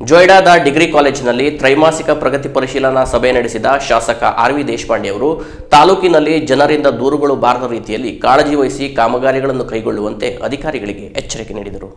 ಜೊಯ್ಡಾದ degree ಕಾಲೇಜಿನಲ್ಲಿ ತ್ರೈಮಾಸಿಕ ಪ್ರಗತಿ ಪರಿಶೀಲನಾ ಸಭೆ ನಡೆಸಿದ ಶಾಸಕ ಆರ್ ವಿ ದೇಶಪಾಂಡೆ ಅವರು, ತಾಲೂಕಿನಲ್ಲಿ ಜನರಿಂದ ದೂರುಗಳು ಬಾರದ ರೀತಿಯಲ್ಲಿ ಕಾಳಜಿ ವಹಿಸಿ ಕಾಮಗಾರಿಗಳನ್ನು ಕೈಗೊಳ್ಳುವಂತೆ ಅಧಿಕಾರಿಗಳಿಗೆ ಎಚ್ಚರಿಕೆ ನೀಡಿದರು.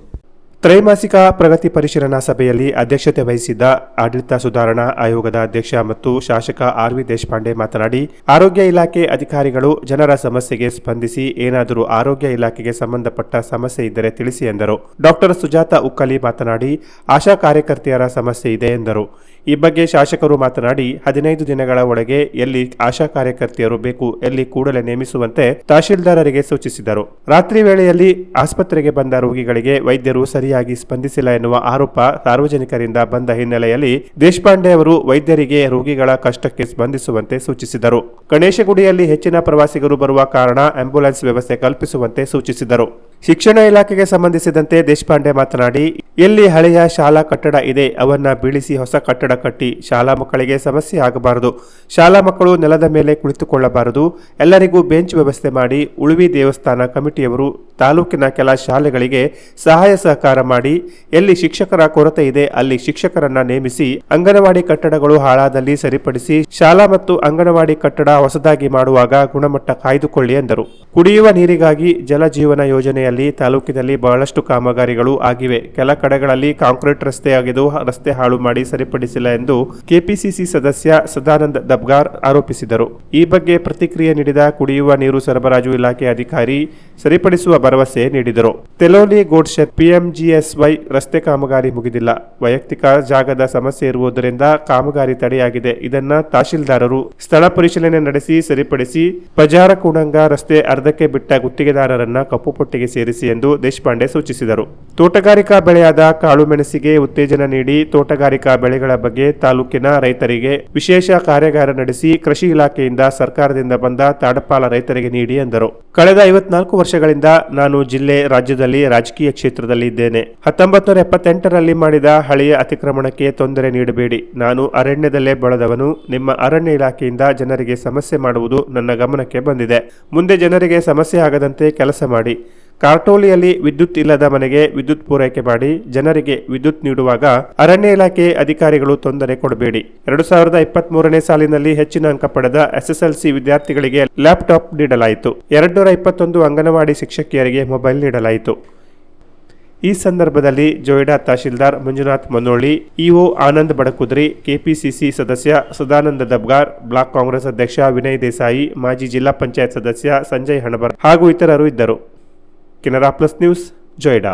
ತ್ರೈಮಾಸಿಕ ಪ್ರಗತಿ ಪರಿಶೀಲನಾ ಸಭೆಯಲ್ಲಿ ಅಧ್ಯಕ್ಷತೆ ವಹಿಸಿದ್ದ ಆಡಳಿತ ಸುಧಾರಣಾ ಆಯೋಗದ ಅಧ್ಯಕ್ಷ ಮತ್ತು ಶಾಸಕ ಆರ್ ವಿ ದೇಶಪಾಂಡೆ ಮಾತನಾಡಿ, ಆರೋಗ್ಯ ಇಲಾಖೆ ಅಧಿಕಾರಿಗಳು ಜನರ ಸಮಸ್ಯೆಗೆ ಸ್ಪಂದಿಸಿ ಏನಾದರೂ ಆರೋಗ್ಯ ಇಲಾಖೆಗೆ ಸಂಬಂಧಪಟ್ಟ ಸಮಸ್ಯೆ ಇದ್ದರೆ ತಿಳಿಸಿ ಎಂದರು. ಡಾಕ್ಟರ್ ಸುಜಾತ ಉಕ್ಕಲಿ ಮಾತನಾಡಿ, ಆಶಾ ಕಾರ್ಯಕರ್ತೆಯರ ಸಮಸ್ಯೆ ಇದೆ ಎಂದರು. ಈ ಬಗ್ಗೆ ಶಾಸಕರು ಮಾತನಾಡಿ, ಹದಿನೈದು ದಿನಗಳ ಒಳಗೆ ಎಲ್ಲಿ ಆಶಾ ಕಾರ್ಯಕರ್ತೆಯರು ಬೇಕು, ಎಲ್ಲಿ ಕೂಡಲೇ ನೇಮಿಸುವಂತೆ ತಹಶೀಲ್ದಾರರಿಗೆ ಸೂಚಿಸಿದರು. ರಾತ್ರಿ ವೇಳೆಯಲ್ಲಿ ಆಸ್ಪತ್ರೆಗೆ ಬಂದ ರೋಗಿಗಳಿಗೆ ವೈದ್ಯರು ಸರಿಯಾಗಿ ಸ್ಪಂದಿಸಿಲ್ಲ ಎನ್ನುವ ಆರೋಪ ಸಾರ್ವಜನಿಕರಿಂದ ಬಂದ ಹಿನ್ನೆಲೆಯಲ್ಲಿ ದೇಶಪಾಂಡೆ ಅವರು ವೈದ್ಯರಿಗೆ ರೋಗಿಗಳ ಕಷ್ಟಕ್ಕೆ ಸ್ಪಂದಿಸುವಂತೆ ಸೂಚಿಸಿದರು. ಗಣೇಶಗುಡಿಯಲ್ಲಿ ಹೆಚ್ಚಿನ ಪ್ರವಾಸಿಗರು ಬರುವ ಕಾರಣ ಆಂಬ್ಯುಲೆನ್ಸ್ ವ್ಯವಸ್ಥೆ ಕಲ್ಪಿಸುವಂತೆ ಸೂಚಿಸಿದರು. ಶಿಕ್ಷಣ ಇಲಾಖೆಗೆ ಸಂಬಂಧಿಸಿದಂತೆ ದೇಶಪಾಂಡೆ ಮಾತನಾಡಿ, ಎಲ್ಲಿ ಹಳೆಯ ಶಾಲಾ ಕಟ್ಟಡ ಇದೆ, ಅವನ್ನ ಬೀಳಿಸಿ ಹೊಸ ಕಟ್ಟಡ ಕಟ್ಟಿ ಶಾಲಾ ಮಕ್ಕಳಿಗೆ ಸಮಸ್ಯೆ ಆಗಬಾರದು. ಶಾಲಾ ಮಕ್ಕಳು ನೆಲದ ಮೇಲೆ ಕುಳಿತುಕೊಳ್ಳಬಾರದು. ಎಲ್ಲರಿಗೂ ಬೆಂಚ್ ವ್ಯವಸ್ಥೆ ಮಾಡಿ ಉಳುವಿ ದೇವಸ್ಥಾನ ಕಮಿಟಿಯವರು ತಾಲೂಕಿನ ಕೆಲ ಶಾಲೆಗಳಿಗೆ ಸಹಾಯ ಸಹಕಾರ ಮಾಡಿ, ಎಲ್ಲಿ ಶಿಕ್ಷಕರ ಕೊರತೆ ಇದೆ ಅಲ್ಲಿ ಶಿಕ್ಷಕರನ್ನ ನೇಮಿಸಿ ಅಂಗನವಾಡಿ ಕಟ್ಟಡಗಳು ಹಾಳಾದಲ್ಲಿ ಸರಿಪಡಿಸಿ ಶಾಲಾ ಮತ್ತು ಅಂಗನವಾಡಿ ಕಟ್ಟಡ ಹೊಸದಾಗಿ ಮಾಡುವಾಗ ಗುಣಮಟ್ಟ ಕಾಯ್ದುಕೊಳ್ಳಿ ಎಂದರು. ಕುಡಿಯುವ ನೀರಿಗಾಗಿ ಜಲಜೀವನ ಯೋಜನೆಯಲ್ಲಿ ತಾಲೂಕಿನಲ್ಲಿ ಬಹಳಷ್ಟು ಕಾಮಗಾರಿಗಳು ಆಗಿವೆ. ಕೆಲ ಕಡೆಗಳಲ್ಲಿ ಕಾಂಕ್ರೀಟ್ ರಸ್ತೆ ಆಗಿದ್ದು ರಸ್ತೆ ಹಾಳು ಮಾಡಿ ಸರಿಪಡಿಸಿಲ್ಲ ಎಂದು ಕೆಪಿಸಿಸಿ ಸದಸ್ಯ ಸದಾನಂದ ದಬ್ಗಾರ್ ಆರೋಪಿಸಿದರು. ಈ ಬಗ್ಗೆ ಪ್ರತಿಕ್ರಿಯೆ ನೀಡಿದ ಕುಡಿಯುವ ನೀರು ಸರಬರಾಜು ಇಲಾಖೆ ಅಧಿಕಾರಿ, ಸರಿಪಡಿಸುವ ಭರವಸೆ ನೀಡಿದರು. ತೆಲೋಲಿ ಗೋಡ್ಶೆತ್ ಪಿಎಂಜಿಎಸ್ವೈ ರಸ್ತೆ ಕಾಮಗಾರಿ ಮುಗಿದಿಲ್ಲ. ವೈಯಕ್ತಿಕ ಜಾಗದ ಸಮಸ್ಯೆ ಇರುವುದರಿಂದ ಕಾಮಗಾರಿ ತಡೆಯಾಗಿದೆ. ಇದನ್ನ ತಹಶೀಲ್ದಾರರು ಸ್ಥಳ ಪರಿಶೀಲನೆ ನಡೆಸಿ ಸರಿಪಡಿಸಿ ಪಜಾರ ಕುಣಂಗ ರಸ್ತೆ ಅರ್ಧಕ್ಕೆ ಬಿಟ್ಟ ಗುತ್ತಿಗೆದಾರರನ್ನ ಕಪ್ಪು ಪಟ್ಟಿಗೆ ಸೇರಿಸಿ ಎಂದು ದೇಶಪಾಂಡೆ ಸೂಚಿಸಿದರು. ತೋಟಗಾರಿಕಾ ಬೆಳೆಯಾದ ಕಾಳು ಮೆಣಸಿಗೆ ಉತ್ತೇಜನ ನೀಡಿ ತೋಟಗಾರಿಕಾ ಬೆಳೆಗಳ ಬಗ್ಗೆ ತಾಲೂಕಿನ ರೈತರಿಗೆ ವಿಶೇಷ ಕಾರ್ಯಾಗಾರ ನಡೆಸಿ ಕೃಷಿ ಇಲಾಖೆಯಿಂದ ಸರ್ಕಾರದಿಂದ ಬಂದ ತಾಡಪಾಲ ರೈತರಿಗೆ ನೀಡಿ ಎಂದರು. ಕಳೆದ ಐವತ್ನಾಲ್ಕು ವರ್ಷಗಳಿಂದ ನಾನು ಜಿಲ್ಲೆ ರಾಜ್ಯದಲ್ಲಿ ರಾಜಕೀಯ ಕ್ಷೇತ್ರದಲ್ಲಿ ಇದ್ದೇನೆ. ಹತ್ತೊಂಬತ್ತು ನೂರ ಎಪ್ಪತ್ತೆಂಟರಲ್ಲಿ ಮಾಡಿದ ಹಳೆಯ ಅತಿಕ್ರಮಣಕ್ಕೆ ತೊಂದರೆ ನೀಡಬೇಡಿ. ನಾನು ಅರಣ್ಯದಲ್ಲೇ ಬೆಳೆದವನು. ನಿಮ್ಮ ಅರಣ್ಯ ಇಲಾಖೆಯಿಂದ ಜನರಿಗೆ ಸಮಸ್ಯೆ ಮಾಡುವುದು ನನ್ನ ಗಮನಕ್ಕೆ ಬಂದಿದೆ. ಮುಂದೆ ಜನರಿಗೆ ಸಮಸ್ಯೆ ಆಗದಂತೆ ಕೆಲಸ ಮಾಡಿ. ಕಾರ್ಟೋಲಿಯಲ್ಲಿ ವಿದ್ಯುತ್ ಇಲ್ಲದ ಮನೆಗೆ ವಿದ್ಯುತ್ ಪೂರೈಕೆ ಮಾಡಿ ಜನರಿಗೆ ವಿದ್ಯುತ್ ನೀಡುವಾಗ ಅರಣ್ಯ ಇಲಾಖೆ ಅಧಿಕಾರಿಗಳು ತೊಂದರೆ ಕೊಡಬೇಡಿ. ಎರಡು ಸಾವಿರದ ಇಪ್ಪತ್ತ್ ಮೂರನೇ ಸಾಲಿನಲ್ಲಿ ಹೆಚ್ಚಿನ ಅಂಕ ಪಡೆದ ಎಸ್ಎಸ್ಎಲ್ಸಿ ವಿದ್ಯಾರ್ಥಿಗಳಿಗೆ ಲ್ಯಾಪ್ಟಾಪ್ ನೀಡಲಾಯಿತು. ಎರಡ್ನೂರ ಇಪ್ಪತ್ತೊಂದು ಅಂಗನವಾಡಿ ಶಿಕ್ಷಕಿಯರಿಗೆ ಮೊಬೈಲ್ ನೀಡಲಾಯಿತು. ಈ ಸಂದರ್ಭದಲ್ಲಿ ಜೋಯಿಡಾ ತಹಶೀಲ್ದಾರ್ ಮಂಜುನಾಥ್ ಮನೋಳಿ, ಇಒ ಆನಂದ್ ಬಡಕುದ್ರಿ, ಕೆಪಿಸಿಸಿ ಸದಸ್ಯ ಸದಾನಂದ ದಬ್ಗಾರ್, ಬ್ಲಾಕ್ ಕಾಂಗ್ರೆಸ್ ಅಧ್ಯಕ್ಷ ವಿನಯ್ ದೇಸಾಯಿ, ಮಾಜಿ ಜಿಲ್ಲಾ ಪಂಚಾಯತ್ ಸದಸ್ಯ ಸಂಜಯ್ ಹಣಬರ್ ಹಾಗೂ ಇತರರು ಇದ್ದರು. કેનારા પ્લસ ન્યૂઝ જોઈડા